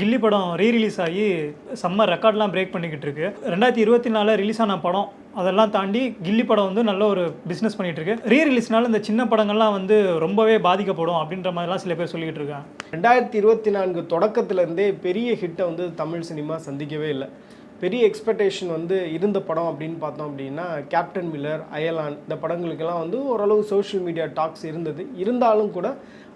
கில்லி படம் re release ஆகி செம்ம ரெக்கார்ட்லாம் பிரேக் பண்ணிக்கிட்டு இருக்கு. ரெண்டாயிரத்தி இருபத்தி நாலில் ரிலீஸ் ஆன படம் அதெல்லாம் தாண்டி கில்லி படம் வந்து நல்ல ஒரு பிஸ்னஸ் பண்ணிட்டு இருக்கு. ரீ ரிலீஸ்னால இந்த சின்ன படங்கள்லாம் வந்து ரொம்பவே பாதிக்கப்படும் அப்படின்ற மாதிரிலாம் சில பேர் சொல்லிட்டு இருக்காங்க. ரெண்டாயிரத்தி இருபத்தி நான்கு தொடக்கத்துலேருந்தே பெரிய ஹிட்டை வந்து தமிழ் சினிமா சந்திக்கவே இல்லை. பெரிய எக்ஸ்பெக்டேஷன் வந்து இருந்த படம் அப்படின்னு பார்த்தோம் அப்படின்னா கேப்டன் மில்லர் அயலான் இந்த படங்களுக்கெல்லாம் வந்து ஓரளவு சோஷியல் மீடியா டாக்ஸ் இருந்தது. இருந்தாலும் கூட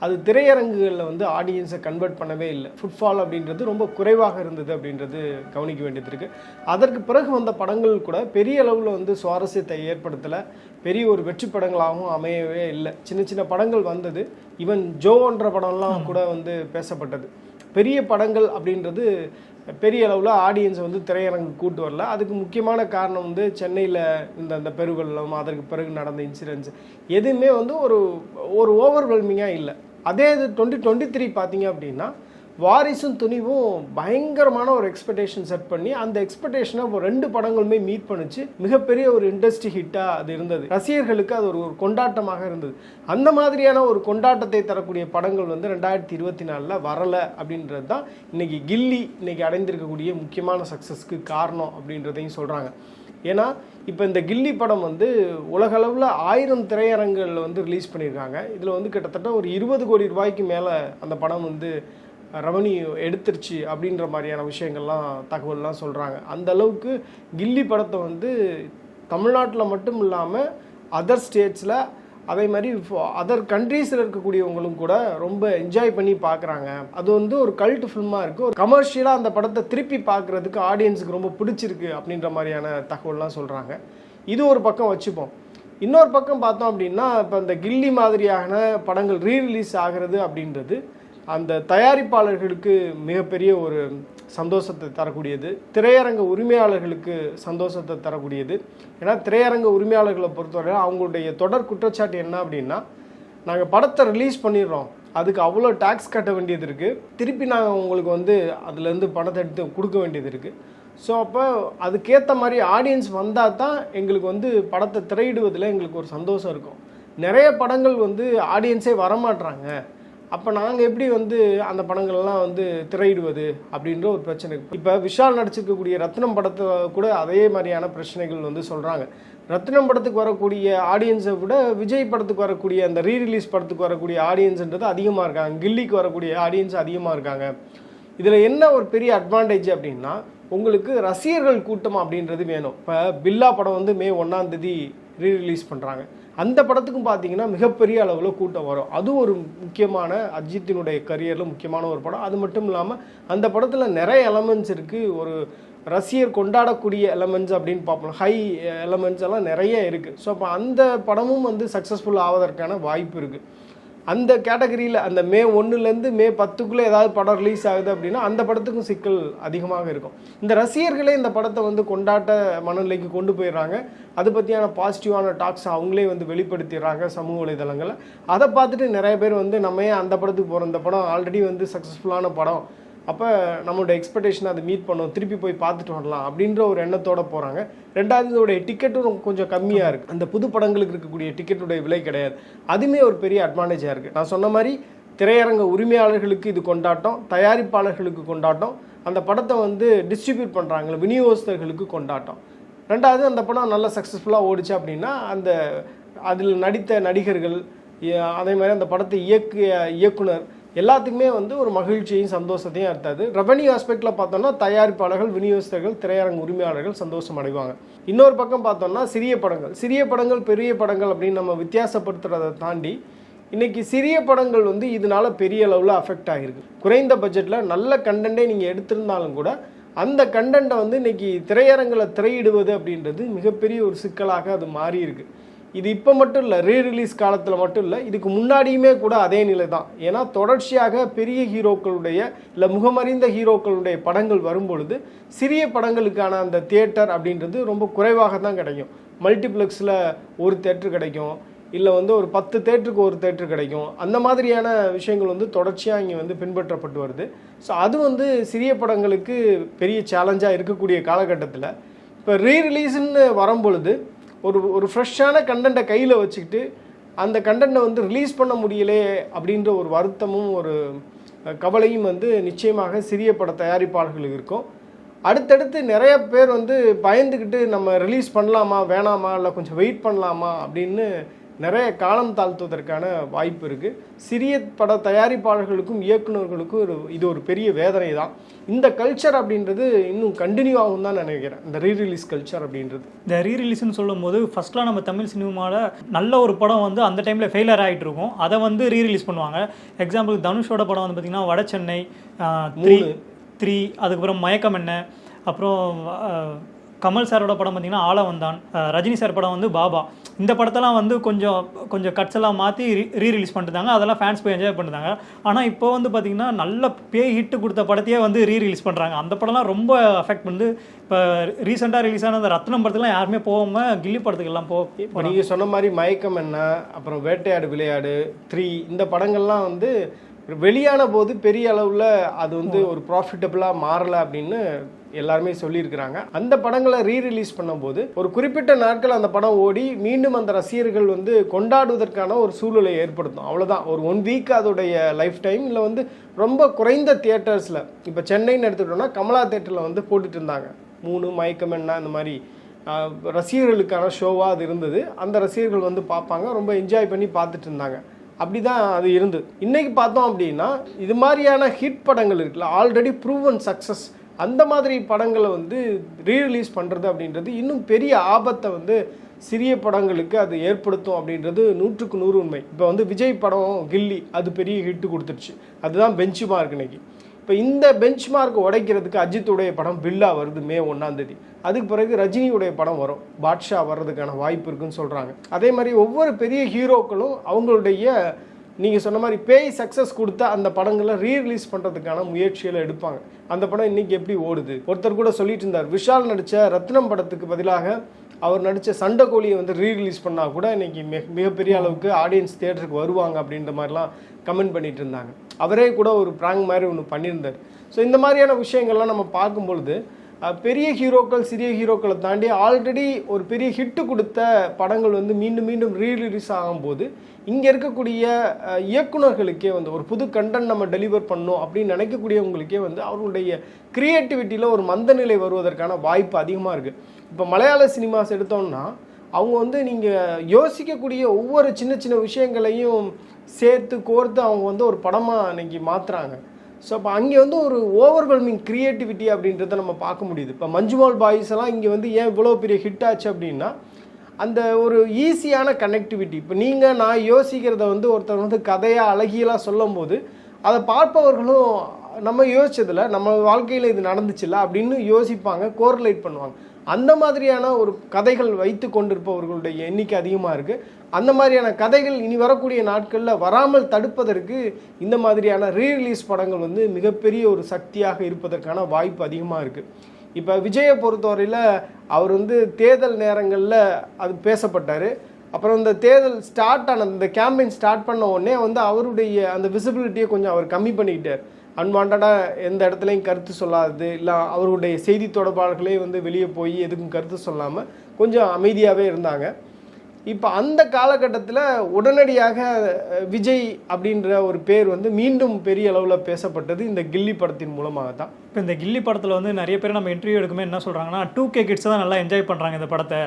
அது திரையரங்குகளில் வந்து ஆடியன்ஸை கன்வெர்ட் பண்ணவே இல்லை. ஃபுட்ஃபால் அப்படின்றது ரொம்ப குறைவாக இருந்தது அப்படின்றது கவனிக்க வேண்டியது இருக்குது அதற்கு பிறகு வந்த படங்கள் கூட பெரிய அளவில் வந்து சுவாரஸ்யத்தை ஏற்படுத்தலை. பெரிய ஒரு வெற்றி படங்களாகவும் அமையவே இல்லை. சின்ன சின்ன படங்கள் வந்தது. ஈவன் ஜோன்ற படம்லாம் கூட வந்து பேசப்பட்டது. பெரிய படங்கள் அப்படின்றது பெரிய அளவில் ஆடியன்ஸை வந்து திரையரங்கு கூட்டு வரல. அதுக்கு முக்கியமான காரணம் வந்து சென்னையில் இந்த அந்த பெருவெள்ளம் அதற்கு பிறகு நடந்த இன்சிடென்ட்ஸ் எதுவுமே வந்து ஒரு ஒரு ஓவர்வெல்மிங்காக இல்லை. அதே இது டுவெண்ட்டி டுவெண்ட்டி த்ரீ பார்த்தீங்க அப்படின்னா வாரிசும் துணிவும் பயங்கரமான ஒரு எக்ஸ்பெக்டேஷன் செட் பண்ணி அந்த எக்ஸ்பெக்டேஷனை ரெண்டு படங்களுமே மீட் பண்ணுச்சு. மிகப்பெரிய ஒரு இண்டஸ்ட்ரி ஹிட்டாக அது இருந்தது. ரசிகர்களுக்கு அது ஒரு ஒரு கொண்டாட்டமாக இருந்தது. அந்த மாதிரியான ஒரு கொண்டாட்டத்தை தரக்கூடிய படங்கள் வந்து ரெண்டாயிரத்தி இருபத்தி நாலில் வரலை அப்படின்றது தான் இன்னைக்கு கில்லி இன்னைக்கு அடைந்திருக்கக்கூடிய முக்கியமான சக்ஸஸ்க்கு காரணம் அப்படின்றதையும் சொல்கிறாங்க ஏன்னா இப்போ இந்த கில்லி படம் வந்து உலகளவில் ஆயிரம் திரையரங்குகளில் வந்து ரிலீஸ் பண்ணியிருக்காங்க. இதில் வந்து கிட்டத்தட்ட ஒரு இருபது கோடி ரூபாய்க்கு மேலே அந்த படம் வந்து ரெவன்யூ எடுத்துருச்சு அப்படின்ற மாதிரியான விஷயங்கள்லாம் தகவல்லாம் சொல்கிறாங்க அந்த அளவுக்கு கில்லி படத்தை வந்து தமிழ்நாட்டில் மட்டும் இல்லாமல் அதர் ஸ்டேட்ஸில் அதே மாதிரி அதர் கண்ட்ரீஸில் இருக்கக்கூடியவங்களும் கூட ரொம்ப என்ஜாய் பண்ணி பார்க்குறாங்க அது வந்து ஒரு கல்ட் ஃபில்மாக இருக்குது ஒரு கமர்ஷியலாக அந்த படத்தை திருப்பி பார்க்குறதுக்கு ஆடியன்ஸுக்கு ரொம்ப பிடிச்சிருக்கு அப்படின்ற மாதிரியான தகவல்லாம் சொல்கிறாங்க இது ஒரு பக்கம் வச்சுப்போம். இன்னொரு பக்கம் பார்த்தோம் அப்படின்னா இப்போ இந்த கில்லி மாதிரியான படங்கள் ரீரிலீஸ் ஆகிறது அப்படின்றது அந்த தயாரிப்பாளர்களுக்கு மிகப்பெரிய ஒரு சந்தோஷத்தை தரக்கூடியது. திரையரங்க உரிமையாளர்களுக்கு சந்தோஷத்தை தரக்கூடியது. ஏன்னா திரையரங்க உரிமையாளர்களை பொறுத்தவரை அவங்களுடைய தொடர் குற்றச்சாட்டு என்ன அப்படின்னா நாங்கள் படத்தை ரிலீஸ் பண்ணிடுறோம். அதுக்கு அவ்வளோ டேக்ஸ் கட்ட வேண்டியது இருக்குது திருப்பி நாங்கள் உங்களுக்கு வந்து அதுலேருந்து பணத்தை எடுத்து கொடுக்க வேண்டியது இருக்குது ஸோ அப்போ அதுக்கேற்ற மாதிரி ஆடியன்ஸ் வந்தால் தான் எங்களுக்கு வந்து படத்தை திரையிடுவதில் எங்களுக்கு ஒரு சந்தோஷம் இருக்கும். நிறைய படங்கள் வந்து ஆடியன்ஸே வரமாட்றாங்க. அப்போ நாங்கள் எப்படி வந்து அந்த படங்கள்லாம் வந்து திரையிடுவது அப்படின்ற ஒரு பிரச்சனை. இப்போ விஷால் நடிச்சிருக்கக்கூடிய ரத்னம் படத்தை கூட அதே மாதிரியான பிரச்சனைகள் வந்து சொல்கிறாங்க ரத்னம் படத்துக்கு வரக்கூடிய ஆடியன்ஸை விட விஜய் படத்துக்கு வரக்கூடிய அந்த ரீ ரிலீஸ் படத்துக்கு வரக்கூடிய ஆடியன்ஸ்ன்றது அதிகமாக இருக்காங்க. கில்லிக்கு வரக்கூடிய ஆடியன்ஸ் அதிகமாக இருக்காங்க. இதில் என்ன ஒரு பெரிய அட்வான்டேஜ் அப்படின்னா உங்களுக்கு ரசிகர்கள் கூட்டம் அப்படின்றது வேணும். இப்போ பில்லா படம் வந்து மே ஒன்றாந்தேதி ரீ ரிலீஸ் பண்ணுறாங்க அந்த படத்துக்கும் பார்த்தீங்கன்னா மிகப்பெரிய அளவில் கூட்டம் வரும். அது ஒரு முக்கியமான அஜித்தினுடைய கரியரில் முக்கியமான ஒரு படம். அது மட்டும் இல்லாமல் அந்த படத்தில் நிறைய எலமெண்ட்ஸ் இருக்குது ஒரு ரசிகர் கொண்டாடக்கூடிய எலமெண்ட்ஸ் அப்படின்னு பார்ப்போம். ஹை எலமெண்ட்ஸ் எல்லாம் நிறைய இருக்குது ஸோ அப்போ அந்த படமும் வந்து சக்ஸஸ்ஃபுல் ஆவதற்கான வாய்ப்பு இருக்குது அந்த கேட்டகரியில் அந்த மே ஒன்றுலேருந்து மே பத்துக்குள்ளே ஏதாவது படம் ரிலீஸ் ஆகுது அப்படின்னா அந்த படத்துக்கும் சிக்கல் அதிகமாக இருக்கும். இந்த ரசிகர்களே இந்த படத்தை வந்து கொண்டாட்ட மனநிலைக்கு கொண்டு போயிடுறாங்க. அது பற்றியான பாசிட்டிவான டாக்ஸ் அவங்களே வந்து வெளிப்படுத்திடுறாங்க சமூக வலைதளங்களில். அதை பார்த்துட்டு நிறைய பேர் வந்து நம்ம ஏன் அந்த படத்துக்கு போகிறோம் இந்த படம் ஆல்ரெடி வந்து சக்ஸஸ்ஃபுல்லான படம். அப்போ நம்மளோட எக்ஸ்பெக்டேஷன் அதை மீட் பண்ணோம். திருப்பி போய் பார்த்துட்டு வரலாம் அப்படின்ற ஒரு எண்ணத்தோட போகிறாங்க ரெண்டாவது இதோடைய டிக்கெட்டும் கொஞ்சம் கம்மியாக இருக்குது அந்த புது படங்களுக்கு இருக்கக்கூடிய டிக்கெட்டுடைய விலை கிடையாது. அதுவுமே ஒரு பெரிய அட்வான்டேஜாக இருக்குது நான் சொன்ன மாதிரி திரையரங்க உரிமையாளர்களுக்கு இது கொண்டாட்டம் தயாரிப்பாளர்களுக்கு கொண்டாட்டம் அந்த படத்தை வந்து டிஸ்ட்ரிபியூட் பண்ணுறாங்களே விநியோகஸ்தர்களுக்கு கொண்டாட்டம். ரெண்டாவது அந்த படம் நல்லா சக்ஸஸ்ஃபுல்லாக ஓடிச்சு அப்படின்னா அந்த அதில் நடித்த நடிகர்கள் அதே மாதிரி அந்த படத்தை இயக்கிய இயக்குனர் எல்லாத்துக்குமே வந்து ஒரு மகிழ்ச்சியையும் சந்தோஷத்தையும் அர்த்தாது ரெவன்யூ ஆஸ்பெக்டில் பார்த்தோம்னா தயாரிப்பாளர்கள் விநியோகஸ்தர்கள் திரையரங்கு உரிமையாளர்கள் சந்தோஷம் அடைவாங்க. இன்னொரு பக்கம் பார்த்தோம்னா சிறிய படங்கள். சிறிய படங்கள் பெரிய படங்கள் அப்படின்னு நம்ம வித்தியாசப்படுத்துறதை தாண்டி இன்றைக்கி சிறிய படங்கள் வந்து இதனால் பெரிய அளவில் அஃபெக்ட் ஆகிருக்கு குறைந்த பட்ஜெட்டில் நல்ல கண்டென்ட்டே நீங்கள் எடுத்திருந்தாலும் கூட அந்த கண்டென்ட்டை வந்து இன்றைக்கி திரையரங்கில் திரையிடுவது அப்படின்றது மிகப்பெரிய ஒரு சிக்கலாக அது மாறி இது இப்போ மட்டும் இல்லை ரீ ரிலீஸ் காலத்தில் மட்டும் இல்லை இதுக்கு முன்னாடியுமே கூட அதே நிலை தான் ஏன்னா தொடர்ச்சியாக பெரிய ஹீரோக்களுடைய இல்லை முகமறிந்த ஹீரோக்களுடைய படங்கள் வரும்பொழுது சிறிய படங்களுக்கான அந்த தியேட்டர் அப்படின்றது ரொம்ப குறைவாக தான் கிடைக்கும். மல்டிப்ளெக்ஸில் ஒரு தேட்டர் கிடைக்கும் இல்லை வந்து ஒரு பத்து தேட்டருக்கு ஒரு தேட்டர் கிடைக்கும். அந்த மாதிரியான விஷயங்கள் வந்து தொடர்ச்சியாக இங்கே வந்து பின்பற்றப்பட்டு வருது. ஸோ அது வந்து சிறிய படங்களுக்கு பெரிய சேலஞ்சாக இருக்கக்கூடிய காலகட்டத்தில் இப்போ ரீ ரிலீஸ்ன்னு வரும்பொழுது ஒரு ஒரு ஃப்ரெஷ்ஷான கண்டென்ட்டை கையில் வச்சுக்கிட்டு அந்த கண்டென்ட்டை வந்து ரிலீஸ் பண்ண முடியலே அப்படின்ற ஒரு வருத்தமும் ஒரு கவலையும் வந்து நிச்சயமாக சிறிய பட தயாரிப்பாளர்களுக்கு இருக்கும். அடுத்தடுத்து நிறைய பேர் வந்து பயந்துக்கிட்டு நம்ம ரிலீஸ் பண்ணலாமா வேணாமா இல்லை கொஞ்சம் வெயிட் பண்ணலாமா அப்படின்னு நிறைய காலம் தாழ்த்துவதற்கான வாய்ப்பு இருக்குது சிறிய பட தயாரிப்பாளர்களுக்கும் இயக்குனர்களுக்கும் ஒரு இது ஒரு பெரிய வேதனை தான் இந்த கல்ச்சர் அப்படின்றது இன்னும் கண்டினியூ ஆகும் தான் நினைக்கிறேன். இந்த ரீ ரிலீஸ் கல்ச்சர் அப்படின்றது. இந்த ரீ ரிலீஸ்னு சொல்லும்போது ஃபர்ஸ்ட்லாம் நம்ம தமிழ் சினிமாவில் நல்ல ஒரு படம் வந்து அந்த டைமில் ஃபெயிலியர் ஆகிட்டு இருக்கும். அதை வந்து ரீ ரிலீஸ் பண்ணுவாங்க. எக்ஸாம்பிள் தனுஷோட படம் வந்து பார்த்திங்கன்னா வட சென்னை த்ரீ த்ரீ அதுக்கப்புறம் மயக்கம் என்ன அப்புறம் கமல் சாரோட படம் பார்த்தீங்கன்னா ஆள வந்தான். ரஜினி சார் படம் வந்து பாபா. இந்த படத்தெல்லாம் வந்து கொஞ்சம் கொஞ்சம் கட்ஸ் எல்லாம் மாற்றி ரீ ரிலீஸ் பண்ணிட்டாங்க. அதெல்லாம் ஃபேன்ஸ் போய் என்ஜாய் பண்ணுறாங்க ஆனால் இப்போ வந்து பார்த்தீங்கன்னா நல்ல பேய் ஹிட் கொடுத்த படத்தையே வந்து ரீ ரிலீஸ் பண்ணுறாங்க அந்த படம்லாம் ரொம்ப அஃபெக்ட் பண்ணுது. இப்போ ரீசெண்டாக ரிலீஸ் ஆன அந்த ரத்னம் படத்துக்குலாம் யாருமே போகாமல் கில்லி படத்துக்கெல்லாம் போ இப்போ நீங்கள் சொன்ன மாதிரி மயக்கம் என்ன? அப்புறம் வேட்டையாடு விளையாடு த்ரீ இந்த படங்கள்லாம் வந்து வெளியான போது பெரிய அளவில் அது வந்து ஒரு ப்ராஃபிட்டபுளாக மாறலை அப்படின்னு எல்லாருமே சொல்லியிருக்கிறாங்க. அந்த படங்களை ரீ ரிலீஸ் பண்ணும்போது ஒரு குறிப்பிட்ட நாட்கள் அந்த படம் ஓடி மீண்டும் அந்த ரசிகர்கள் வந்து கொண்டாடுவதற்கான ஒரு சூழலை ஏற்படுத்தும். அவ்வளோதான் ஒரு ஒன் வீக் அதோடைய லைஃப் டைம் இல்லை வந்து ரொம்ப குறைந்த தியேட்டர்ஸில் இப்போ சென்னைன்னு எடுத்துக்கிட்டோம்னா கமலா தேட்டரில் வந்து போட்டுட்டு இருந்தாங்க மூணு மயக்கம் என்ன இந்த மாதிரி ரசிகர்களுக்கான ஷோவாக அது இருந்தது. அந்த ரசிகர்கள் வந்து பார்ப்பாங்க ரொம்ப என்ஜாய் பண்ணி பார்த்துட்டு இருந்தாங்க அப்படிதான் அது இருந்தது. இன்னைக்கு பார்த்தோம் அப்படின்னா இது மாதிரியான ஹிட் படங்கள் இருக்குல்ல ஆல்ரெடி ப்ரூவன் சக்ஸஸ் அந்த மாதிரி படங்களை வந்து ரீரிலீஸ் பண்ணுறது அப்படின்றது இன்னும் பெரிய ஆபத்தை வந்து சிறிய படங்களுக்கு அது ஏற்படுத்தும் அப்படின்றது நூற்றுக்கு நூறு உண்மை. இப்போ வந்து விஜய் படம் கில்லி அது பெரிய ஹிட்டு கொடுத்துருச்சு. அதுதான் பெஞ்ச் மார்க் இன்னைக்கு. இப்போ இந்த பெஞ்ச் மார்க் உடைக்கிறதுக்கு அஜித்துடைய படம் பில்லா வருது மே ஒன்றாந்தேதி அதுக்கு பிறகு ரஜினியுடைய படம் வரும். பாட்ஷா வர்றதுக்கான வாய்ப்பு இருக்குன்னு சொல்கிறாங்க அதே மாதிரி ஒவ்வொரு பெரிய ஹீரோக்களும் அவங்களுடைய நீங்கள் சொன்ன மாதிரி பேய் சக்ஸஸ் கொடுத்தா அந்த படங்களை ரீ ரிலீஸ் பண்ணுறதுக்கான முயற்சிகளை எடுப்பாங்க. அந்த படம் இன்னைக்கு எப்படி ஓடுது? ஒருத்தர் கூட சொல்லிட்டு இருந்தார் விஷால் நடித்த ரத்னம் படத்துக்கு பதிலாக அவர் நடித்த சண்டைக்கோழியை வந்து ரீ ரிலீஸ் பண்ணால் கூட இன்னைக்கு மிக மிகப்பெரிய அளவுக்கு ஆடியன்ஸ் தேட்டருக்கு வருவாங்க அப்படின்ற மாதிரிலாம் கமெண்ட் பண்ணிட்டு இருந்தாங்க. அவரே கூட ஒரு ப்ராங் மாதிரி ஒன்று பண்ணியிருந்தார். ஸோ இந்த மாதிரியான விஷயங்கள்லாம் நம்ம பார்க்கும் பொழுது பெரிய ஹீரோக்கள் சிறிய ஹீரோக்களை தாண்டி ஆல்ரெடி ஒரு பெரிய ஹிட்டு கொடுத்த படங்கள் வந்து மீண்டும் மீண்டும் ரீரிலீஸ் ஆகும்போது இங்கே இருக்கக்கூடிய இயக்குநர்களுக்கே இயக்குனர்களுக்கே வந்து ஒரு புது கண்டென்ட் நம்ம டெலிவர் பண்ணோம் அப்படின்னு நினைக்கக்கூடியவங்களுக்கே வந்து அவர்களுடைய கிரியேட்டிவிட்டியில் ஒரு மந்தநிலை வருவதற்கான வாய்ப்பு அதிகமாக இருக்குது இப்போ மலையாள சினிமாஸ் எடுத்தோம்னா அவங்க வந்து நீங்கள் யோசிக்கக்கூடிய ஒவ்வொரு சின்ன சின்ன விஷயங்களையும் சேர்த்து கோர்த்து அவங்க வந்து ஒரு படமாக இன்னைக்கு மாற்றுறாங்க ஸோ அப்போ அங்கே வந்து ஒரு ஓவர்வெல்மிங் க்ரியேட்டிவிட்டி அப்படின்றத நம்ம பார்க்க முடியுது. இப்போ மஞ்சுமால் பாய்ஸ் எல்லாம் இங்கே வந்து ஏன் இவ்வளோ பெரிய ஹிட் ஆச்சு அப்படின்னா அந்த ஒரு ஈஸியான கனெக்டிவிட்டி இப்போ நீங்கள் நான் யோசிக்கிறத வந்து ஒருத்தர் வந்து கதையாக அழகியலாக சொல்லும்போது அதை பார்ப்பவர்களும் நம்ம யோசிச்சதில் நம்ம வாழ்க்கையில் இது நடந்துச்சுல்ல அப்படின்னு யோசிப்பாங்க கோரிலேட் பண்ணுவாங்க. அந்த மாதிரியான ஒரு கதைகள் வைத்து கொண்டிருப்பவர்களுடைய எண்ணிக்கை அதிகமாக இருக்குது அந்த மாதிரியான கதைகள் இனி வரக்கூடிய நாட்களில் வராமல் தடுப்பதற்கு இந்த மாதிரியான ரீ ரிலீஸ் படங்கள் வந்து மிகப்பெரிய ஒரு சக்தியாக இருப்பதற்கான வாய்ப்பு அதிகமாக இருக்குது இப்போ விஜயை பொறுத்தவரையில் அவர் வந்து தேர்தல் நேரங்களில் அது பேசப்பட்டார். அப்புறம் இந்த தேர்தல் ஸ்டார்ட் ஆன இந்த கேம்பெயின் ஸ்டார்ட் பண்ண உடனே வந்து அவருடைய அந்த விசிபிலிட்டியை கொஞ்சம் அவர் கம்மி பண்ணிக்கிட்டார். அன்வான்டாக எந்த இடத்துலையும் கருத்து சொல்லாதது இல்லை அவருடைய செய்தி தொடர்பாளர்களே வந்து வெளியே போய் எதுக்கும் கருத்து சொல்லாமல் கொஞ்சம் அமைதியாகவே இருந்தாங்க. இப்போ அந்த காலகட்டத்தில் உடனடியாக விஜய் அப்படின்ற ஒரு பேர் வந்து மீண்டும் பெரிய அளவில் பேசப்பட்டது இந்த கில்லி படத்தின் மூலமாக தான் இப்போ இந்த கில்லி படத்தில் வந்து நிறைய பேர் நம்ம இன்டர்வியூ எடுக்குமே என்ன சொல்கிறாங்கன்னா டூ கே கிட்ஸ் தான் நல்லா என்ஜாய் பண்ணுறாங்க இந்த படத்தை.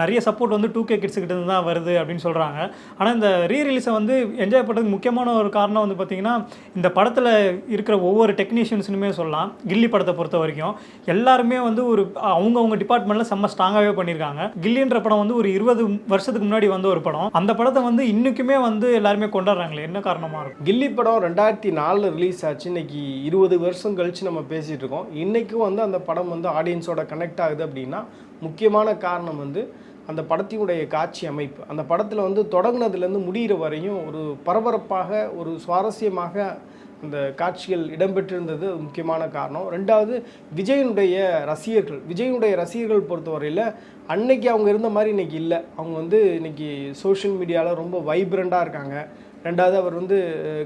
நிறைய சப்போர்ட் வந்து டூ கே கிட்ஸுக்கிட்ட இருந்து தான் வருது அப்படின்னு சொல்கிறாங்க ஆனால் இந்த ரீ ரிலீஸை வந்து என்ஜாய் பண்ணுறதுக்கு முக்கியமான ஒரு காரணம் வந்து பார்த்திங்கன்னா இந்த படத்தில் இருக்கிற ஒவ்வொரு டெக்னீஷியன்ஸுனுமே சொல்லலாம். கில்லி படத்தை பொறுத்த வரைக்கும் எல்லாருமே வந்து ஒரு அவங்கவுங்க டிபார்ட்மெண்ட்டில் செம்ம ஸ்ட்ராங்காகவே பண்ணியிருக்காங்க. கில்லின்ற படம் வந்து ஒரு இருபது வருஷத்துக்கு முன்னாடி வந்த ஒரு படம். அந்த படத்தை வந்து இன்றைக்குமே வந்து எல்லாருமே கொண்டாடுறாங்களே என்ன காரணமாக இருக்கும்? கில்லி படம் ரெண்டாயிரத்தி நாலில் ரிலீஸ் ஆச்சு. இன்னைக்கு இருபது வருஷம் கழிச்சு நம்ம பேசிகிட்டு இருக்கோம். இன்றைக்கும் வந்து அந்த படம் வந்து ஆடியன்ஸோட கனெக்ட் ஆகுது அப்படின்னா முக்கியமான காரணம் வந்து அந்த படத்தினுடைய காட்சி அமைப்பு. அந்த படத்தில் வந்து தொடங்கினதுலேருந்து முடிகிற வரையும் ஒரு பரபரப்பாக ஒரு சுவாரஸ்யமாக அந்த காட்சிகள் இடம்பெற்றிருந்தது முக்கியமான காரணம். ரெண்டாவது விஜயனுடைய ரசிகர்கள். விஜயனுடைய ரசிகர்கள் பொறுத்தவரையில் அன்னைக்கு அவங்க இருந்த மாதிரி இன்னைக்கு இல்லை. அவங்க வந்து இன்னைக்கு சோஷியல் மீடியாவில் ரொம்ப வைப்ரண்ட்டாக இருக்காங்க. ரெண்டாவது அவர் வந்து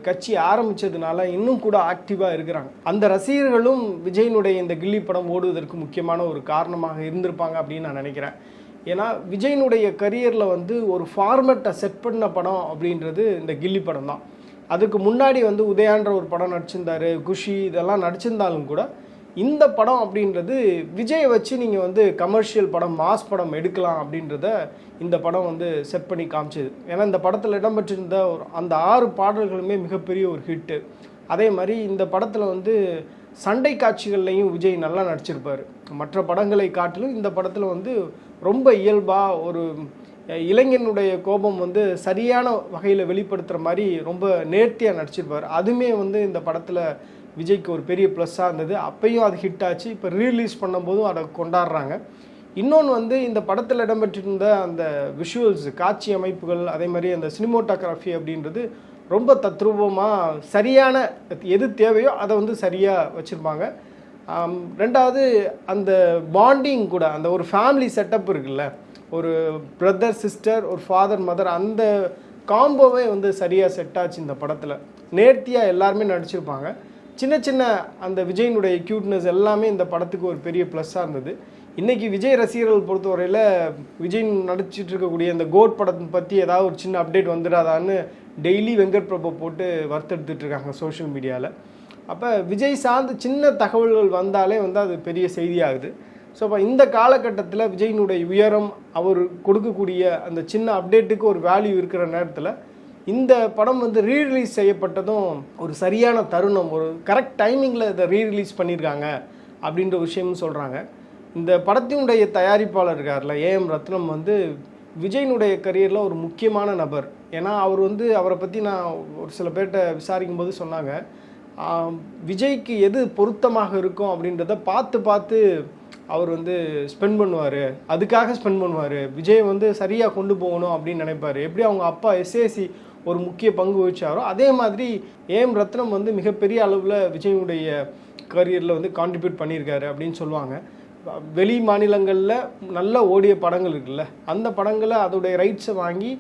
கட்சி ஆரம்பித்ததுனால இன்னும் கூட ஆக்டிவாக இருக்கிறாங்க. அந்த ரசிகர்களும் விஜயனுடைய இந்த கில்லி படம் ஓடுவதற்கு முக்கியமான ஒரு காரணமாக இருந்திருப்பாங்க அப்படின்னு நான் நினைக்கிறேன். ஏன்னா விஜயனுடைய கரியரில் வந்து ஒரு ஃபார்மேட்டை செட் பண்ண படம் அப்படின்றது இந்த கில்லி படம் தான். அதுக்கு முன்னாடி வந்து உதயான்ற ஒரு படம் நடிச்சிருந்தாரு குஷி இதெல்லாம் நடிச்சிருந்தாலும் கூட இந்த படம் அப்படின்றது விஜயை வச்சு நீங்கள் வந்து கமர்ஷியல் படம் மாஸ் படம் எடுக்கலாம் அப்படின்றத இந்த படம் வந்து செட் பண்ணி காமிச்சது. ஏன்னா இந்த படத்தில் இடம்பெற்றிருந்த ஒரு அந்த ஆறு பாடல்களுமே மிகப்பெரிய ஒரு ஹிட்டு அதே மாதிரி இந்த படத்தில் வந்து சண்டை காட்சிகள்லையும் விஜய் நல்லா நடிச்சிருப்பார். மற்ற படங்களை காட்டிலும் இந்த படத்தில் வந்து ரொம்ப இயல்பாக ஒரு இளைஞனுடைய கோபம் வந்து சரியான வகையில் வெளிப்படுத்துகிற மாதிரி ரொம்ப நேர்த்தியாக நடிச்சிருப்பார். அதுவுமே வந்து இந்த படத்தில் விஜய்க்கு ஒரு பெரிய ப்ளஸ்ஸாக இருந்தது. அப்பையும் அது ஹிட் ஆச்சு. இப்போ ரீலீஸ் பண்ணும்போதும் அதை கொண்டாடுறாங்க. இன்னொன்று வந்து இந்த படத்தில் இடம்பெற்றிருந்த அந்த விஷுவல்ஸ் காட்சி அமைப்புகள் அதே மாதிரி அந்த சினிமோட்டோகிராஃபி அப்படின்றது ரொம்ப தத்ரூபமாக சரியான எது தேவையோ அதை வந்து சரியாக வச்சுருப்பாங்க. ரெண்டாவது அந்த பாண்டிங் கூட அந்த ஒரு ஃபேமிலி செட்டப் இருக்குல்ல ஒரு பிரதர் சிஸ்டர் ஒரு ஃபாதர் மதர் அந்த காம்போவே வந்து சரியாக செட் ஆச்சு இந்த படத்தில். நேர்த்தியாக எல்லாருமே நடிச்சிருப்பாங்க. சின்ன சின்ன அந்த விஜயினுடைய க்யூட்னஸ் எல்லாமே இந்த படத்துக்கு ஒரு பெரிய ப்ளஸ்ஸாக இருந்தது. இன்றைக்கி விஜய் ரசிகர்கள் பொறுத்தவரையில் விஜய் நடிச்சிட்டு இருக்கக்கூடிய இந்த கோட் படத்தை பற்றி ஏதாவது ஒரு சின்ன அப்டேட் வந்துடாதான்னு டெய்லி வெங்கட் பிரபு போட்டு வறுத்தெடுத்துட்டு இருக்காங்க சோஷியல் மீடியாவில் அப்போ விஜய் சார்ந்த சின்ன தகவல்கள் வந்தாலே வந்து அது பெரிய செய்தியாகுது. ஸோ அப்போ இந்த காலகட்டத்தில் விஜயினுடைய உயரம் அவர் கொடுக்கக்கூடிய அந்த சின்ன அப்டேட்டுக்கு ஒரு வேல்யூ இருக்கிற நேரத்தில் இந்த படம் வந்து ரீரிலீஸ் செய்யப்பட்டதும் ஒரு சரியான தருணம் ஒரு கரெக்ட் டைமிங்கில் இதை ரீரிலீஸ் பண்ணியிருக்காங்க அப்படின்ற விஷயமும் சொல்கிறாங்க இந்த படத்தினுடைய தயாரிப்பாளர் இருக்கார்ல ஏஎம் ரத்னம் வந்து விஜயினுடைய கரியரில் ஒரு முக்கியமான நபர். ஏன்னா அவர் வந்து அவரை பற்றி நான் ஒரு சில பேர்கிட்ட விசாரிக்கும் போது சொன்னாங்க விஜய்க்கு எது பொருத்தமாக இருக்கும் அப்படின்றத பார்த்து பார்த்து அவர் வந்து ஸ்பெண்ட் பண்ணுவார். அதுக்காக ஸ்பெண்ட் பண்ணுவார். விஜய் வந்து சரியாக கொண்டு போகணும் அப்படின்னு நினைப்பார். எப்படி அவங்க அப்பா எஸ்ஏசி ஒரு முக்கிய பங்கு வகிச்சாரோ அதே மாதிரி ஏஎம் ரத்னம் வந்து மிகப்பெரிய அளவில் விஜயனுடைய கரியரில் வந்து கான்ட்ரிபியூட் பண்ணியிருக்காரு அப்படின்னு சொல்லுவாங்க. வெளி மாநிலங்களில் நல்ல ஓடிய படங்கள் இருக்குல்ல அந்த படங்களை அதோடைய ரைட்ஸை வாங்கி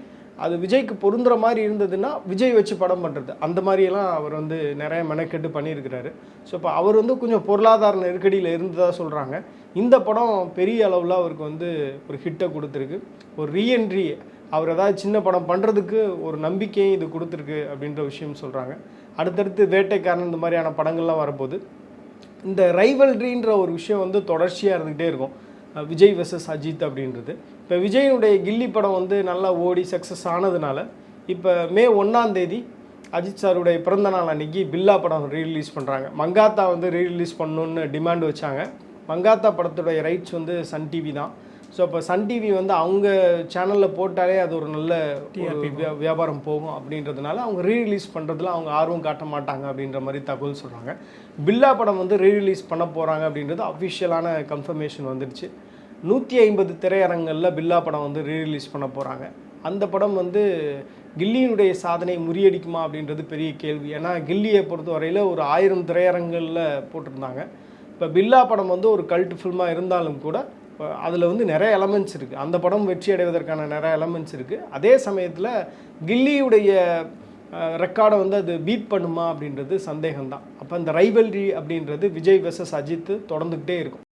அது விஜய்க்கு பொருந்துற மாதிரி இருந்ததுன்னா விஜய் வச்சு படம் பண்ணுறது அந்த மாதிரியெல்லாம் அவர் வந்து நிறைய மெனக்கெட்டு பண்ணியிருக்கிறாரு. ஸோ இப்போ அவர் வந்து கொஞ்சம் பொருளாதார நெருக்கடியில் இருந்ததாக சொல்கிறாங்க இந்த படம் பெரிய அளவில் அவருக்கு வந்து ஒரு ஹிட்டை கொடுத்துருக்கு. ஒரு ரீஎன்ட்ரி அவர் ஏதாவது சின்ன படம் பண்ணுறதுக்கு ஒரு நம்பிக்கையும் இது கொடுத்துருக்கு அப்படின்ற விஷயம் சொல்கிறாங்க அடுத்தடுத்து வேட்டைக்காரன் இந்த மாதிரியான படங்கள்லாம் வரப்போகுது. இந்த ரைவல்ரின்ற ஒரு விஷயம் வந்து தொடர்ச்சியாக இருந்துகிட்டே இருக்கும். விஜய் வெர்சஸ் அஜித் அப்படின்றது. இப்போ விஜயினுடைய கில்லி படம் வந்து நல்லா ஓடி சக்ஸஸ் ஆனதுனால இப்போ மே ஒன்றாம் தேதி அஜித் சாருடைய பிறந்த நாள் அன்னைக்கு பில்லா படம் ரீரிலீஸ் பண்ணுறாங்க மங்காத்தா வந்து ரீரிலீஸ் பண்ணணுன்னு டிமாண்ட் வச்சாங்க. மங்காத்தா படத்துடைய ரைட்ஸ் வந்து சன் டிவி தான். ஸோ இப்போ சன் டிவி வந்து அவங்க சேனலில் போட்டாலே அது ஒரு நல்ல வியாபாரம் போகும் அப்படின்றதுனால அவங்க ரீரிலீஸ் பண்ணுறதுல அவங்க ஆர்வம் காட்ட மாட்டாங்க அப்படின்ற மாதிரி தகவல் சொல்கிறாங்க பில்லா படம் வந்து ரீரிலீஸ் பண்ண போகிறாங்க அப்படின்றது அஃபிஷியலான கன்ஃபர்மேஷன் வந்துடுச்சு நூற்றி ஐம்பது திரையரங்களில் பில்லா படம் வந்து ரீரிலீஸ் பண்ண போகிறாங்க அந்த படம் வந்து கில்லியினுடைய சாதனை முறியடிக்குமா அப்படின்றது பெரிய கேள்வி. ஏன்னா கில்லியை பொறுத்தவரையில் ஒரு ஆயிரம் திரையரங்களில் போட்டிருந்தாங்க. இப்போ பில்லா படம் வந்து ஒரு கல்ட் ஃபில்மாக இருந்தாலும் கூட அதில் வந்து நிறைய எலமெண்ட்ஸ் இருக்குது அந்த படம் வெற்றி அடைவதற்கான நிறைய எலமெண்ட்ஸ் இருக்குது அதே சமயத்தில் கில்லியுடைய ரெக்கார்டை வந்து அது பீட் பண்ணுமா அப்படின்றது சந்தேகம்தான். அப்போ அந்த ரைவல்ரி அப்படின்றது விஜய் வெசஸ் அஜித் தொடர்ந்துக்கிட்டே இருக்கும்.